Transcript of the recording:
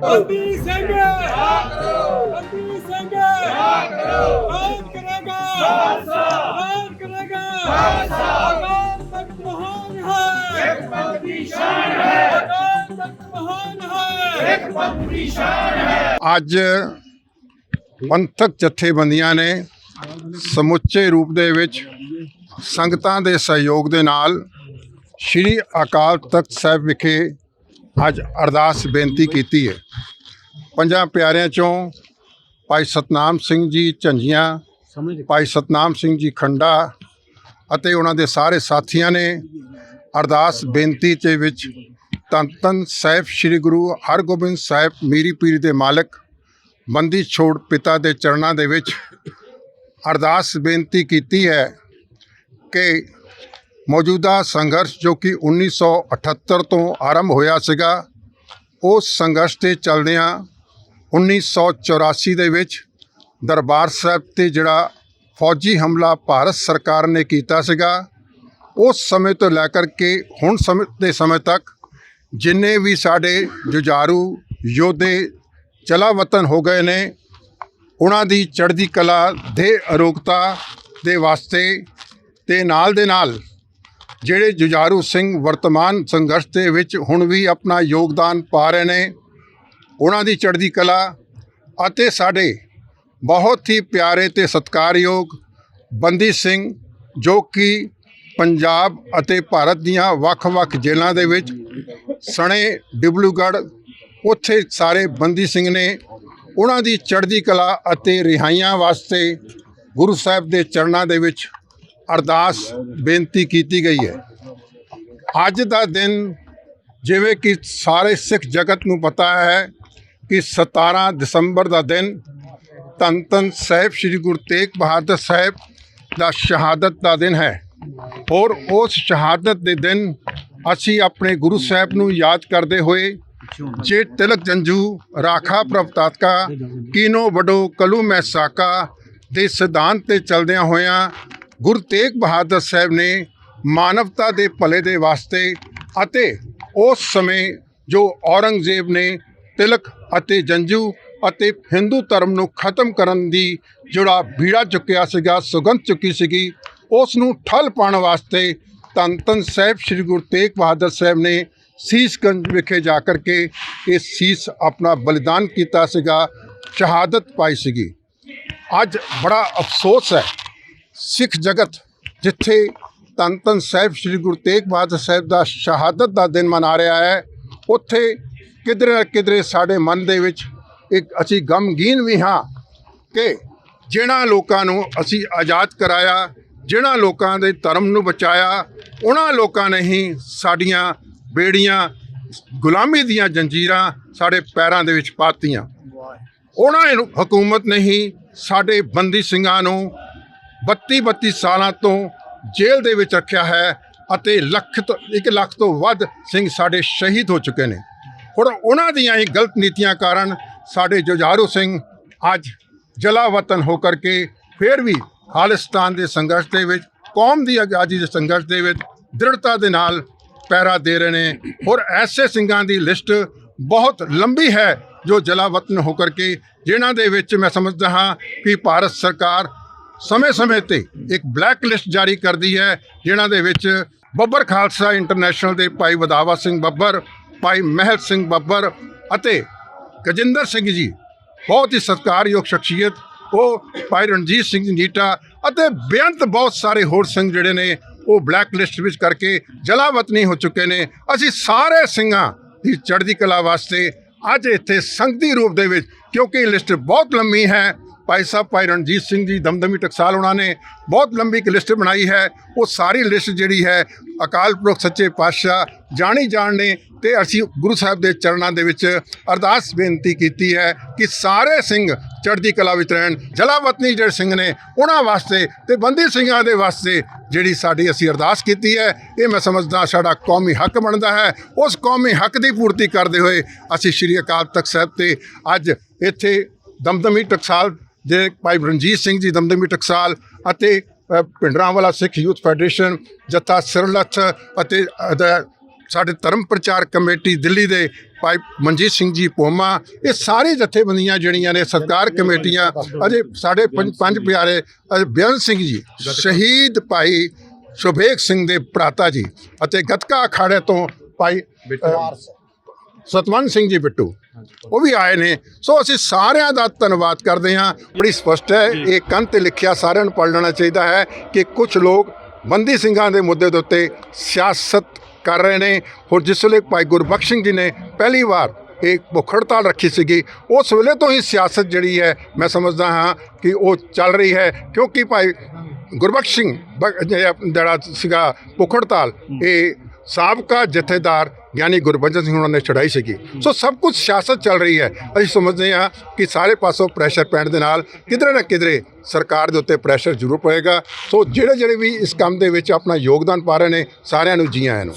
ਬੰਦੀ ਸਿੰਘ! ਬੰਦੀ ਸਿੰਘ! ਰਾਜ ਕਰੇਗਾ! ਰਾਜ ਕਰੇਗਾ! ਅਕਾਲ ਤਖਤ ਮਹਾਨ ਹੈ! ਇੱਕ ਬੰਦੀ ਸ਼ਾਨ ਹੈ! ਅਕਾਲ ਤਖਤ ਮਹਾਨ ਹੈ! ਇੱਕ ਬੰਦੀ ਸ਼ਾਨ ਹੈ! ਅੱਜ ਪੰਥਕ ਜਥੇਬੰਦੀਆਂ ਨੇ ਸਮੁੱਚੇ ਰੂਪ ਦੇ ਵਿੱਚ ਸੰਗਤਾਂ ਦੇ ਸਹਿਯੋਗ ਦੇ ਨਾਲ ਸ੍ਰੀ ਅਕਾਲ ਤਖਤ ਸਾਹਿਬ ਵਿਖੇ ਅੱਜ ਅਰਦਾਸ ਬੇਨਤੀ ਕੀਤੀ ਹੈ। ਪੰਜਾਂ ਪਿਆਰਿਆਂ ਚੋਂ ਭਾਈ ਸਤਨਾਮ ਸਿੰਘ ਜੀ ਝੰਜੀਆਂ, ਭਾਈ ਸਤਨਾਮ ਸਿੰਘ ਜੀ ਖੰਡਾ ਅਤੇ ਉਹਨਾਂ ਦੇ ਸਾਰੇ ਸਾਥੀਆਂ ਨੇ ਅਰਦਾਸ ਬੇਨਤੀ ਦੇ ਵਿੱਚ ਧੰਨ ਧੰਨ ਸਾਹਿਬ ਸ੍ਰੀ ਗੁਰੂ ਹਰਗੋਬਿੰਦ ਸਾਹਿਬ ਮੀਰੀ ਪੀਰੀ ਦੇ ਮਾਲਕ, ਬੰਦੀ ਛੋੜ ਪਿਤਾ ਦੇ ਚਰਨਾਂ ਦੇ ਵਿੱਚ ਅਰਦਾਸ ਬੇਨਤੀ ਕੀਤੀ ਹੈ ਕਿ ਮੌਜੂਦਾ ਸੰਘਰਸ਼ ਜੋ ਕਿ 1978 ਤੋਂ ਆਰੰਭ ਹੋਇਆ ਸੀਗਾ, ਉਸ ਸੰਘਰਸ਼ ਦੇ ਚੱਲਦਿਆਂ 1984 ਦੇ ਵਿੱਚ ਦਰਬਾਰ ਸਾਹਿਬ ਤੇ ਜਿਹੜਾ ਫੌਜੀ ਹਮਲਾ ਭਾਰਤ ਸਰਕਾਰ ਨੇ ਕੀਤਾ ਸੀਗਾ, ਉਸ ਸਮੇਂ ਤੋਂ ਲੈ ਕਰਕੇ ਹੁਣ ਸਮੇਂ ਦੇ ਸਮੇਂ ਤੱਕ ਜਿੰਨੇ ਵੀ ਸਾਡੇ ਜੁਝਾਰੂ ਯੋਧੇ ਚਲਾਵਤਨ ਹੋ ਗਏ ਨੇ, ਉਹਨਾਂ ਦੀ ਚੜ੍ਹਦੀ ਕਲਾ ਦੇ ਅਰੋਗਤਾ ਦੇ ਵਾਸਤੇ ਤੇ ਨਾਲ ਦੇ ਨਾਲ ਜਿਹੜੇ ਜੁਝਾਰੂ ਸਿੰਘ ਵਰਤਮਾਨ ਸੰਘਰਸ਼ ਦੇ ਵਿੱਚ ਹੁਣ ਵੀ ਆਪਣਾ ਯੋਗਦਾਨ ਪਾ ਰਹੇ ਨੇ, ਉਹਨਾਂ ਦੀ ਚੜ੍ਹਦੀ ਕਲਾ ਅਤੇ ਸਾਡੇ ਬਹੁਤ ਹੀ ਪਿਆਰੇ ਤੇ ਸਤਿਕਾਰਯੋਗ ਬੰਦੀ ਸਿੰਘ ਜੋ ਕਿ ਪੰਜਾਬ ਅਤੇ ਭਾਰਤ ਦੀਆਂ ਵੱਖ-ਵੱਖ ਜੇਲ੍ਹਾਂ ਦੇ ਵਿੱਚ ਸਣੇ ਡਿਬਲੂਗੜ੍ਹ, ਉੱਥੇ ਸਾਰੇ ਬੰਦੀ ਸਿੰਘ ਨੇ ਉਹਨਾਂ ਦੀ ਚੜ੍ਹਦੀ ਕਲਾ ਅਤੇ ਰਿਹਾਈਆਂ ਵਾਸਤੇ ਗੁਰੂ ਸਾਹਿਬ ਦੇ ਚਰਨਾਂ ਦੇ ਵਿੱਚ ਅਰਦਾਸ ਬੇਨਤੀ ਕੀਤੀ ਗਈ ਹੈ। ਅੱਜ ਦਾ ਦਿਨ ਜਿਵੇਂ ਕਿ ਸਾਰੇ ਸਿੱਖ ਜਗਤ ਨੂੰ ਪਤਾ ਹੈ ਕਿ 17 ਦਸੰਬਰ ਦਾ ਦਿਨ ਧੰਨ ਧੰਨ ਸਾਹਿਬ ਸ੍ਰੀ ਗੁਰੂ ਤੇਗ ਬਹਾਦਰ ਸਾਹਿਬ ਦਾ ਸ਼ਹਾਦਤ ਦਾ ਦਿਨ ਹੈ। ਔਰ ਉਸ ਸ਼ਹਾਦਤ ਦੇ ਦਿਨ ਅਸੀਂ ਆਪਣੇ ਗੁਰੂ ਸਾਹਿਬ ਨੂੰ ਯਾਦ ਕਰਦੇ ਹੋਏ ਜੇ ਤਿਲਕ ਜੰਜੂ, ਰਾਖਾ ਪ੍ਰਭਤਾਤਕਾ, ਕੀਨੋ ਵਡੋ ਕਲੂ ਮੈਂ ਸਾਕਾ ਦੇ ਸਿਧਾਂਤ ਤੇ ਚਲਦਿਆਂ ਹੋਇਆਂ ਗੁਰੂ ਤੇਗ ਬਹਾਦਰ ਸਾਹਿਬ ਨੇ ਮਾਨਵਤਾ ਦੇ ਭਲੇ ਦੇ ਵਾਸਤੇ ਅਤੇ ਉਸ ਸਮੇਂ ਜੋ ਔਰੰਗਜ਼ੇਬ ਨੇ ਤਿਲਕ ਅਤੇ ਜੰਜੂ ਅਤੇ ਹਿੰਦੂ ਧਰਮ ਨੂੰ ਖਤਮ ਕਰਨ ਦੀ ਜਿਹੜਾ ਬੀੜਾ ਚੁੱਕਿਆ ਸੀਗਾ, ਸੁਗੰਧ ਚੁੱਕੀ ਸੀਗੀ ਉਸ ਨੂੰ ਠੱਲ ਪਾਉਣ ਵਾਸਤੇ ਧੰਨ ਧੰਨ ਸਾਹਿਬ ਸ੍ਰੀ ਗੁਰੂ ਤੇਗ ਬਹਾਦਰ ਸਾਹਿਬ ਨੇ ਸੀਸਗੰਜ ਵਿਖੇ ਜਾ ਕਰਕੇ ਇਹ ਸੀਸ ਆਪਣਾ ਬਲੀਦਾਨ ਕੀਤਾ ਸੀਗਾ, ਸ਼ਹਾਦਤ ਪਾਈ ਸੀਗੀ। ਅੱਜ ਬੜਾ ਅਫਸੋਸ ਹੈ ਸਿੱਖ ਜਗਤ ਜਿੱਥੇ ਧੰਨ ਧੰਨ ਸਾਹਿਬ ਸ੍ਰੀ ਗੁਰੂ ਤੇਗ ਬਹਾਦਰ ਸਾਹਿਬ ਦਾ ਸ਼ਹਾਦਤ ਦਾ ਦਿਨ ਮਨਾ ਰਿਹਾ ਹੈ ਉੱਥੇ ਕਿਧਰੇ ਨਾ ਕਿਧਰੇ ਸਾਡੇ ਮਨ ਦੇ ਵਿੱਚ ਇੱਕ ਅਸੀਂ ਗਮਗੀਨ ਵੀ ਹਾਂ ਕਿ ਜਿਨ੍ਹਾਂ ਲੋਕਾਂ ਨੂੰ ਅਸੀਂ ਆਜ਼ਾਦ ਕਰਾਇਆ ਜਿਨ੍ਹਾਂ ਲੋਕਾਂ ਦੇ ਧਰਮ ਨੂੰ ਬਚਾਇਆ ਉਹਨਾਂ ਲੋਕਾਂ ਨੇ ਹੀ ਸਾਡੀਆਂ ਬੇੜੀਆਂ ਗੁਲਾਮੀ ਦੀਆਂ ਜੰਜੀਰਾਂ ਸਾਡੇ ਪੈਰਾਂ ਦੇ ਵਿੱਚ ਪਾਤੀਆਂ। ਉਹਨਾਂ ਨੂੰ ਹਕੂਮਤ ਨੇ ਹੀ ਸਾਡੇ ਬੰਦੀ ਸਿੰਘਾਂ ਨੂੰ 32 32 ਸਾਲਾਂ ਤੋਂ ਜੇਲ੍ਹ ਦੇ ਵਿੱਚ ਰੱਖਿਆ ਹੈ ਅਤੇ ਲੱਖ ਤੋਂ 1 ਲੱਖ ਤੋਂ ਵੱਧ ਸਿੰਘ ਸਾਡੇ ਸ਼ਹੀਦ ਹੋ ਚੁੱਕੇ ਨੇ। ਹੁਣ ਉਹਨਾਂ ਦੀਆਂ ਹੀ ਗਲਤ ਨੀਤੀਆਂ ਕਾਰਨ ਸਾਡੇ ਜੁਝਾਰੂ ਸਿੰਘ ਅੱਜ ਜਲਾ ਵਤਨ ਹੋ ਕਰਕੇ ਫਿਰ ਵੀ ਖਾਲਿਸਤਾਨ ਦੇ ਸੰਘਰਸ਼ ਦੇ ਵਿੱਚ, ਕੌਮ ਦੀ ਆਜ਼ਾਦੀ ਦੇ ਸੰਘਰਸ਼ ਦੇ ਵਿੱਚ ਦ੍ਰਿੜਤਾ ਦੇ ਨਾਲ ਪੈਰਾ ਦੇ ਰਹੇ ਨੇ। ਔਰ ਐਸੇ ਸਿੰਘਾਂ ਦੀ ਲਿਸਟ ਬਹੁਤ ਲੰਬੀ ਹੈ ਜੋ ਜ਼ਲਾਵਤਨ ਹੋ ਕਰਕੇ ਜਿਨ੍ਹਾਂ ਦੇ ਵਿੱਚ ਮੈਂ ਸਮਝਦਾ ਹਾਂ ਕਿ ਭਾਰਤ ਸਰਕਾਰ ਸਮੇਂ-ਸਮੇਂ ਤੇ ਇੱਕ ਬਲੈਕ ਲਿਸਟ ਜਾਰੀ ਕਰਦੀ ਹੈ, ਜਿਨ੍ਹਾਂ ਦੇ ਵਿੱਚ ਬੱਬਰ ਖਾਲਸਾ ਇੰਟਰਨੈਸ਼ਨਲ ਦੇ ਭਾਈ ਵਧਾਵਾ ਸਿੰਘ ਬੱਬਰ, ਭਾਈ ਮਹਿਲ ਸਿੰਘ ਬੱਬਰ ਅਤੇ ਗਜਿੰਦਰ ਸਿੰਘ ਜੀ, ਬਹੁਤ ਹੀ ਸਤਿਕਾਰਯੋਗ ਸ਼ਖਸੀਅਤ, ਉਹ ਭਾਈ ਰਣਜੀਤ ਸਿੰਘ ਨੀਟਾ ਅਤੇ ਬੇਅੰਤ ਬਹੁਤ ਸਾਰੇ ਹੋਰ ਸਿੰਘ ਜਿਹੜੇ ਨੇ, ਉਹ ਬਲੈਕ ਲਿਸਟ ਵਿੱਚ ਕਰਕੇ ਜਲਾਵਤਨੀ ਹੋ ਚੁੱਕੇ ਨੇ। ਅਸੀਂ ਸਾਰੇ ਸਿੰਘਾਂ ਦੀ ਚੜ੍ਹਦੀ ਕਲਾ ਵਾਸਤੇ ਅੱਜ ਇੱਥੇ ਸੰਗਤੀ ਰੂਪ ਦੇ ਵਿੱਚ, ਕਿਉਂਕਿ ਲਿਸਟ ਬਹੁਤ ਲੰਮੀ ਹੈ ਭਾਈ ਸਾਹਿਬ, ਭਾਈ ਰਣਜੀਤ ਸਿੰਘ ਜੀ, ਦਮਦਮੀ ਟਕਸਾਲ ਉਹਨਾਂ ਨੇ ਬਹੁਤ ਲੰਬੀ ਇੱਕ ਲਿਸਟ ਬਣਾਈ ਹੈ। ਉਹ ਸਾਰੀ ਲਿਸਟ ਜਿਹੜੀ ਹੈ, ਅਕਾਲ ਪੁਰਖ ਸੱਚੇ ਪਾਤਸ਼ਾਹ ਜਾਣੀ ਜਾਣ ਨੇ ਤੇ ਅਸੀਂ ਗੁਰੂ ਸਾਹਿਬ ਦੇ ਚਰਨਾਂ ਦੇ ਵਿੱਚ ਅਰਦਾਸ ਬੇਨਤੀ ਕੀਤੀ ਹੈ ਕਿ ਸਾਰੇ ਸਿੰਘ ਚੜ੍ਹਦੀ ਕਲਾ ਵਿੱਚ ਰਹਿਣ। ਜਲਾਵਤਨੀ ਜਿਹੜੇ ਸਿੰਘ ਨੇ, ਉਹਨਾਂ ਵਾਸਤੇ ਤੇ ਬੰਦੀ ਸਿੰਘਾਂ ਦੇ ਵਾਸਤੇ ਜਿਹੜੀ ਸਾਡੀ ਅਸੀਂ ਅਰਦਾਸ ਕੀਤੀ ਹੈ, ਇਹ ਮੈਂ ਸਮਝਦਾ ਸਾਡਾ ਕੌਮੀ ਹੱਕ ਬਣਦਾ ਹੈ। ਉਸ ਕੌਮੀ ਹੱਕ ਦੀ ਪੂਰਤੀ ਕਰਦੇ ਹੋਏ ਅਸੀਂ ਸ਼੍ਰੀ ਅਕਾਲ ਤਖਤ ਸਾਹਿਬ ਤੇ ਅੱਜ ਇੱਥੇ ਦਮਦਮੀ ਟਕਸਾਲ ਦੇ ਭਾਈ ਰਣਜੀਤ ਸਿੰਘ ਜੀ ਦਮਦਮੀ ਟਕਸਾਲ ਅਤੇ ਅ, ਭਿੰਡਰਾਂਵਾਲਾ ਸਿੱਖ ਯੂਥ ਫੈਡਰੇਸ਼ਨ ਜੱਥਾ ਸਿਰਲੱਥ ਅਤੇ ਸਾਡੇ ਧਰਮ ਪ੍ਰਚਾਰ ਕਮੇਟੀ ਦਿੱਲੀ ਦੇ ਭਾਈ ਮਨਜੀਤ ਸਿੰਘ ਜੀ ਪੋਮਾ ਇਹ ਸਾਰੇ ਜਥੇਬੰਦੀਆਂ ਜਿਹੜੀਆਂ ਨੇ ਸਰਕਾਰ ਕਮੇਟੀਆਂ ਅਜੇ ਸਾਡੇ ਪੰਜ ਪੰਜ ਪਿਆਰੇ ਅ, ਬੇਅੰਤ ਸਿੰਘ ਜੀ ਸ਼ਹੀਦ ਭਾਈ ਸੁਬੇਗ ਸਿੰਘ ਦੇ ਭਰਾਤਾ ਜੀ ਅਤੇ ਗਤਕਾ ਅਖਾੜੇ ਤੋਂ ਭਾਈ ਸਤਵੰਤ ਸਿੰਘ ਜੀ ਬਿੱਟੂ ਉਹ ਵੀ ਆਏ ਨੇ। ਸੋ ਅਸੀਂ ਸਾਰਿਆਂ ਦਾ ਧੰਨਵਾਦ ਕਰਦੇ ਹਾਂ। ਬੜੀ ਸਪਸ਼ਟ ਹੈ ਇਹ ਕੰਨ ਤੇ ਲਿਖਿਆ ਸਾਰਿਆਂ ਨੂੰ ਪੜ੍ਹ ਲੈਣਾ ਚਾਹੀਦਾ ਹੈ ਕਿ ਕੁਝ ਲੋਕ ਬੰਦੀ ਸਿੰਘਾਂ ਦੇ ਮੁੱਦੇ ਦੇ ਉੱਤੇ ਸਿਆਸਤ ਕਰ ਰਹੇ ਨੇ। ਹੁਣ ਜਿਸ ਵੇਲੇ ਭਾਈ ਗੁਰਬਖਸ਼ ਸਿੰਘ ਜੀ ਨੇ ਪਹਿਲੀ ਵਾਰ ਇਹ ਭੁੱਖ ਹੜਤਾਲ ਰੱਖੀ ਸੀਗੀ ਉਸ ਵੇਲੇ ਤੋਂ ਹੀ ਸਿਆਸਤ ਜਿਹੜੀ ਹੈ ਮੈਂ ਸਮਝਦਾ ਹਾਂ ਕਿ ਉਹ ਚੱਲ ਰਹੀ ਹੈ। ਕਿਉਂਕਿ ਭਾਈ ਗੁਰਬਖਸ਼ ਸਿੰਘ ਜਿਹੜਾ ਸੀਗਾ ਭੁੱਖ ਹੜਤਾਲ ਇਹ ਸਾਬਕਾ ਜਥੇਦਾਰ ਗਿਆਨੀ ਗੁਰਬਚਨ ਸਿੰਘ ਉਹਨਾਂ ਨੇ ਚੜਾਈ ਸੀਗੀ। ਸੋ ਸਭ ਕੁਝ ਸਿਆਸਤ ਚੱਲ ਰਹੀ ਹੈ। ਅਸੀਂ ਸਮਝਦੇ ਹਾਂ ਕਿ ਸਾਰੇ ਪਾਸੋਂ ਪ੍ਰੈਸ਼ਰ ਪੈਣ ਦੇ ਨਾਲ ਕਿਧਰੇ ਨਾ ਕਿਧਰੇ ਸਰਕਾਰ ਦੇ ਉੱਤੇ ਪ੍ਰੈਸ਼ਰ ਜ਼ਰੂਰ ਪਏਗਾ। ਸੋ ਜਿਹੜੇ ਜਿਹੜੇ ਵੀ ਇਸ ਕੰਮ ਦੇ ਵਿੱਚ ਆਪਣਾ ਯੋਗਦਾਨ ਪਾ ਰਹੇ ਨੇ, ਸਾਰਿਆਂ ਨੂੰ ਜੀ ਆਇਆਂ ਨੂੰ।